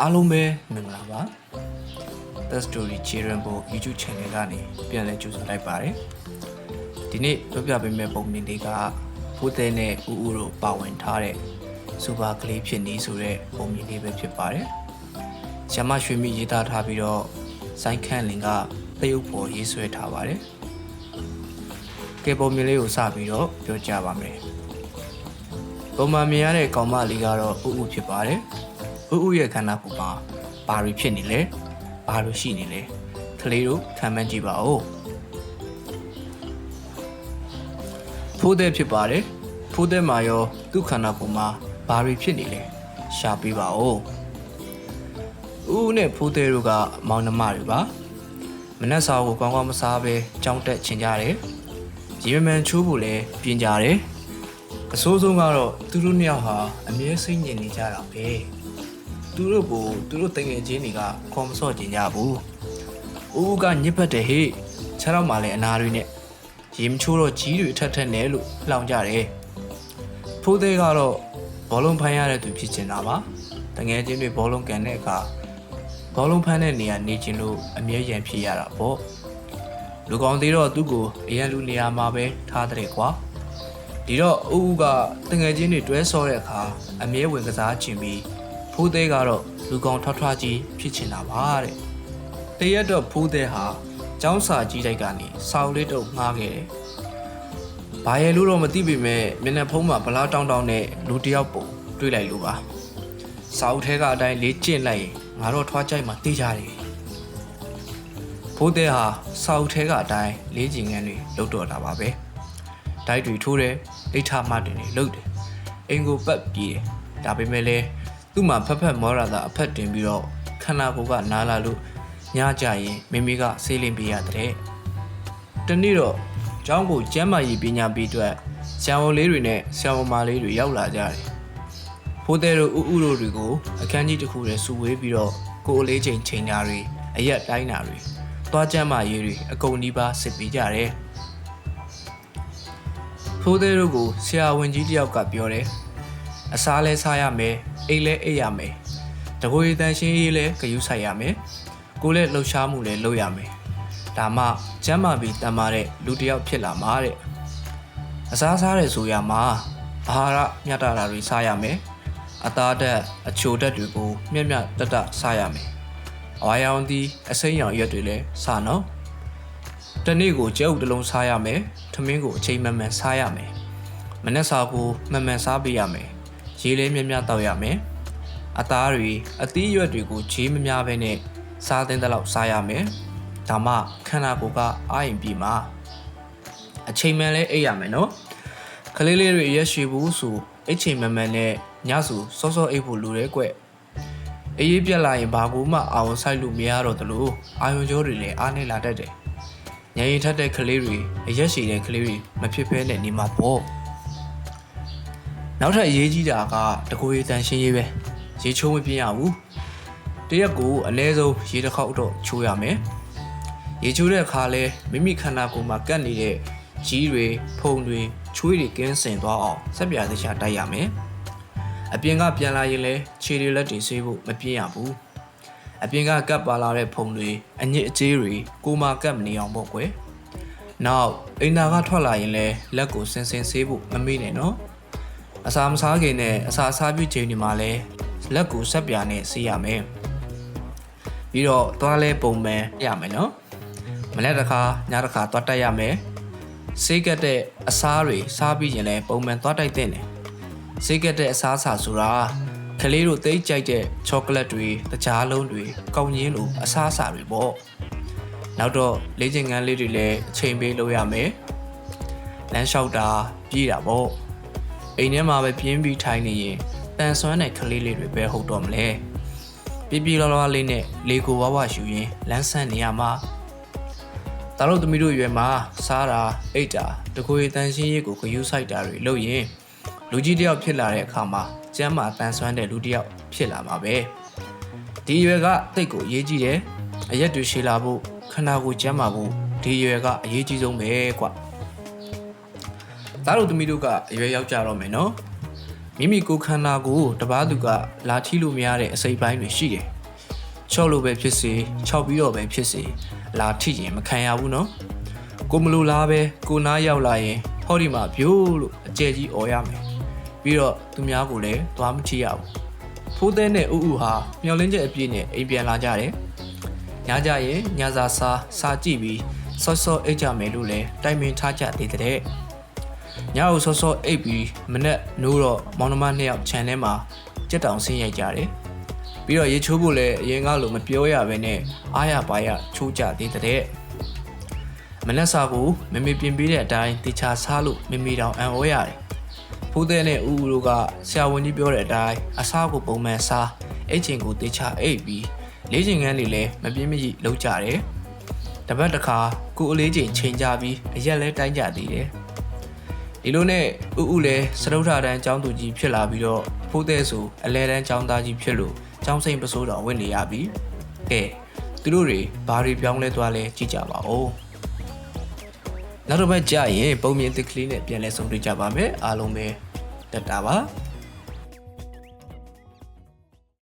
အားလုံးပဲမင်္ဂလာပါ The Story Children Book YouTube Channel ကနေပြန်လည်ကြိုဆိုလိုက်ပါတယ်ဒီနေ့ပြောပြပေးမယ့်ပုံမြင်လေးကဖိုးတဲ့နဲ့ဦးဦးတို့ပါဝင်ထားတဲ့စူပါကလေးဖြစ်နေဆိုတဲ့ပုံမြင်လေးပဲဖြစ်ပါတယ်ရမရွှေမိရေးသားထားပြီးတော့စိုင်းခန့်လင်ကတရုပ်ပေါ်ရေးဆွဲထားပါတယ်ကဲပုံမြင်လေးကိုစပြီးတော့ပြောကြပါမယ်ပုံမှန်မြင်ရတဲ့ကောင်မလေးကတော့ဦးဦးဖြစ်ပါတယ်။ ဦးဦးရဲ့ခန္ဓာကိုယ်မှာဘာတွေဖြစ်နေလဲ။ဘာလို့ရှိနေလဲ။ကလေးတို့ခံမှန်းကြည့်ပါဦး။ဖိုးတဲ့ဖြစ်ပါတယ်။ဖိုးတဲ့မှာရောသူ့ခန္ဓာကိုယ်မှာဘာတွေဖြစ်နေလဲ။ရှာပြပါဦး။ဦးဦးနဲ့ဖိုးတဲ့တို့ကမောင်နှမတွေပါ။မနက်စာကိုကောင်းကောင်းမစားဘဲကြောင်းတက်ချင်ကြတယ်။ရေမန်ချိုးဖို့လည်းပြင်ကြတယ်။အဆိုးဆုံးကတော့သူတို့နှစ်ယောက်ဟာအမြဲစိတ်ညစ်နေကြတာပဲ သူတို့ကိုသူတို့တငယ်ချင်းတွေကခေါ်မစော့ကြင်ကြဘူးဦးဦးကညစ်ပတ်တယ်ဟေ့ခြေတော့မှလည်းအနာတွေနဲ့ရေမချိုးတော့ကြီးတွေထက်ထက်နဲ့လို့လောင်ကြတယ်ဖိုးသေးကတော့ဘောလုံးဖမ်းရတဲ့သူဖြစ်ချင်တာပါတငယ်ချင်းတွေဘောလုံးကန်တဲ့အခါဘောလုံးဖမ်းတဲ့နေရာနေချင်လို့အမြဲရန်ဖြစ်ရတာပေါ့လူကောင်သေးတော့သူ့ကိုအရန်လူနေရာမှာပဲထားတဲ့ကွာဒီတော့အူအူကတငယ်ချင်းတွေတွဲဆောတဲ့အခါအမြဲဝင်ကစားချင်ပြီး ဖိုးသေးကတော့လူကောင်ထွားထွားကြီးဖြစ်ချင်တာပါတဲ့တရက်တော့ဖိုးသေးဟာចောင်းစာကြီးတိုက်ကနေစောက်လေးတုပ်ငှားခဲ့တယ်။ဘာရဲ့လို့တော့မသိပေမဲ့မျက်နှာဖုံးမှာဗလားတောင်းတောင်းနဲ့လူတစ်ယောက်ပုံတွေ့လိုက်လို့ပါ။စောက်ထဲကအတိုင်းလေးကျင့်လိုက်ရင်ငါတော့ထွားကြိုက်မှတေးကြတယ်။ဖိုးသေးဟာစောက်ထဲကအတိုင်းလေးကျင်ငန်းတွေလုတ်တော့တာပါပဲ။ဒိုက်တွေထိုးတယ်အိတ်ထမတင်တွေလှုပ်တယ်အင်ကိုပတ်ပြေးတယ်ဒါပေမဲ့လည်း သူ့မှာဖက်ဖက်မောရတာအဖက်တင်ပြီးတော့ခန္ဓာကိုယ်ကနားလာလို့ညကြရင်မိမိကဆေးလင်းပေးရတဲ့တနေ့တော့ကျောင်းကိုကျမ်းမာရေးပညာပေးအတွက်ဆရာဝန်လေးတွေနဲ့ဆရာဝန်မလေးတွေရောက်လာကြတယ်ဖိုးတဲ့တို့ဥဥတို့တွေကိုအခန်းကြီးတစ်ခုထဲစုဝေးပြီးတော့ကိုယ်အလေးချိန်ချိန်တာတွေအရက်တိုင်းတာတွေသွားကျမ်းမာရေးတွေအကုန်ဒီပါစစ်ပေးကြတယ်ဖိုးသေးတို့ကိုဆရာဝန်ကြီးတယောက်ကပြောတယ် အစားလဲစားရမယ်အိတ်လဲအိတ်ရမယ်တကိုယ်ရည်တန်ရှင်းရေးလဲဂရုစိုက်ရမယ်ကိုယ်လဲလှုပ်ရှားမှုလဲလုပ်ရမယ်ဒါမှကျမ်းမာပြီးတန်မာတဲ့လူတစ်ယောက်ဖြစ်လာမှာတဲ့အစားစားရဲဆိုရမှာအာဟာရမျှတတာတွေစားရမယ်အသားဓာတ်အချိုဓာတ်တွေကိုမျက်မျက်တတစားရမယ်အဝါရောင်သည်အစိမ်းရောင်ရွက်တွေလဲစားနော်တနေ့ကိုကြက်ဥတစ်လုံးစားရမယ်။ထမင်းကိုအချိန်မှန်မှန်စားရမယ်။မနက်စာကိုမှန်မှန်စားပေးရမယ်။ ရေလေးမြတ်မြတ်တောက်ရမယ်။အသားတွေအသီးရွက်တွေကိုခြေမများဘဲနဲ့စားသင့်တဲ့လောက်စားရမယ်။ဒါမှခန္ဓာကိုယ်ကအာရင်ပြီးမှာအချိန်မှန်လဲအိပ်ရမယ်နော်။ကလေးလေးတွေရက်ရှည်ဘူးဆိုအိတ်ချိန်မှန်မှန်နဲ့ညဆိုစောစောအိပ်ဖို့လိုတယ်ကွ။အေးပြက်လာရင်ဘာကူမှအာရုံစိုက်လို့မရတော့သလိုအာယုံကြောတွေလည်းအားနေလာတတ်တယ်။ညရင်ထက်တဲ့ကလေးတွေအရက်ရှည်တဲ့ကလေးတွေမဖြစ်ဖဲနဲ့နေမှာပေါ့ နောက်ထပ်အရေးကြီးတာကတကိုယ်ရည်တန်ရှင်းရေးပဲရေချိုးမပြင်းရဘူးတရက်ကိုအနည်းဆုံးရေတစ်ခေါက်တော့ချိုးရမယ်ရေချိုးတဲ့အခါလဲမိမိခန္ဓာကိုယ်မှာကပ်နေတဲ့ကြီးတွေဖုံတွေချွေးတွေကင်းစင်သွားအောင်ဆက်ပြားစချတိုက်ရမယ်အပြင်ကပြန်လာရင်လဲခြေတွေလက်တွေဆေးဖို့မပြင်းရဘူးအပြင်ကကပ်ပါလာတဲ့ဖုံတွေအညစ်အကြေးတွေကိုမာကပ်မနေအောင်ပေါ့ကွယ်။နောက်အိမ်သာကထွက်လာရင်လည်းလက်ကိုစင်စင်ဆေးဖို့မမေ့နဲ့နော်။ အစာမစားခင်နဲ့အစာစားပြီးချိန်ဒီမှာလည်းလက်ကိုဆက်ပြာနဲ့ဆေးရမယ်။ပြီးတော့သွားလဲပုံမှန်ရမယ်နော်။မနေ့တစ်ခါညတစ်ခါသွားတက်ရမယ်။ဆေးကက်တဲ့အစားတွေစားပြီးရင်လည်းပုံမှန်သွားတိုက်တဲ့တယ်။စိတ်ကက်တဲ့အစားအစာဆိုတာကလေးတို့သိကြိုက်တဲ့ချောကလက်တွေတကြားလုံးတွေကောင်းရင်းလိုအစားအစာတွေပေါ့နောက်တော့လေ့ကျင့်ခန်းလေးတွေလည်းအချိန်ပေးလုပ်ရမယ်လမ်းလျှောက်တာပြေးတာပေါ့ အိမ်ထဲမှာပဲပြင်းပြီးထိုင်နေရင်တန်ဆွမ်းတဲ့ကလေးလေးတွေပဲဟုတ်တော့မလဲပြပြလောလောလေးနဲ့လေကိုဝါဝရှူရင်လမ်းဆန်းနေရမှာတတို့သမီးတို့ရွယ်မှာစားတာအိတ်တာတကိုယ်ရည်တန်ရှင်းရေးကိုဂရုစိုက်တာတွေလုပ်ရင်လူကြီးတယောက်ဖြစ်လာတဲ့အခါမှာကျမ်းမာတန်ဆွမ်းတဲ့လူတစ်ယောက်ဖြစ်လာမှာပဲဒီရွယ်ကတိတ်ကိုအရေးကြီးတယ်အရက်တွေရှည်လာဖို့ခန္ဓာကိုယ်ကျမ်းမာဖို့ဒီရွယ်ကအရေးကြီးဆုံးပဲကွာ သားတို့သမီးတို့ကအရွယ်ရောက်ကြတော့မယ်နော်မိမိကိုယ်ခန္ဓာကိုတပားသူကလာထီလို့မရတဲ့အစိပ်ပိုင်းတွေရှိတယ်ချော့လို့ပဲဖြစ်စေခြောက်ပြီးတော့ပဲဖြစ်စေလာထိရင်မခံရဘူးနော်ကိုမလိုလားပဲကိုနားရောက်လာရင်ဟောဒီမှာပြိုးလို့အကျယ်ကြီးអော်ရမယ်ပြီးတော့သူများကိုလည်းသွားမထိရဘူးဖိုးတဲ့နဲ့ဥဥဟာမျောလင်းချက်အပြည့်နဲ့အိမ်ပြန်လာကြတယ်ညကြရင်ညစာစားစားကြည့်ပြီးစောစောအိတ်ကြမယ်လို့လည်းတိုင်ပင်ထားကြသေးတဲ့ ညအိုစောစောအိပ်ပြီးမနေ့နိုးတော့မောင်နှမနှစ်ယောက်ခြံထဲမှာကြက်တောင်ဆင်းရိုက်ကြတယ်။ပြီးတော့ရေချိုးဖို့လည်းအရင်ကလိုမပြောရဘဲနဲ့အားရပါရချိုးကြသေးတဲ့။မနေ့စာကိုမမေပြင်ပေးတဲ့အတိုင်းတေချာစားလို့မမေတောင်အံ့ဩရတယ်။ဖိုးတဲ့နဲ့ဦးဦးတို့ကဆရာဝန်ကြီးပြောတဲ့အတိုင်းအစားကိုပုံမှန်စားအိတ်ချင်ကိုတေချာအိပ်ပြီးလေးချင်ကန်းတွေလည်းမပြင်းမကြီးလုပ်ကြတယ်။တပတ်တစ်ခါကိုအလေးချိန်ချိန်ကြပြီးအရက်လဲတိုင်းကြသေးတယ်။ ဒီလိုနဲ့ဥဥလည်းစရုပ်ထတန်းចောင်းသူကြီးဖြစ်လာပြီးတော့ဖိုးတဲ့ဆိုအလဲတန်းចောင်းသားကြီးဖြစ်လို့ចောင်းစိန်ပစိုးတော်ဝင်နေရပြီ။ကဲသူတို့တွေဘာတွေပြောင်းလဲသွားလဲကြည့်ကြပါဦး။နောက်တစ်ပတ်ကြာရင်ပုံမြင်သစ်ကလေးနဲ့ပြန်လဲဆုံတွေ့ကြပါမယ်အားလုံးပဲတက်တာပါ။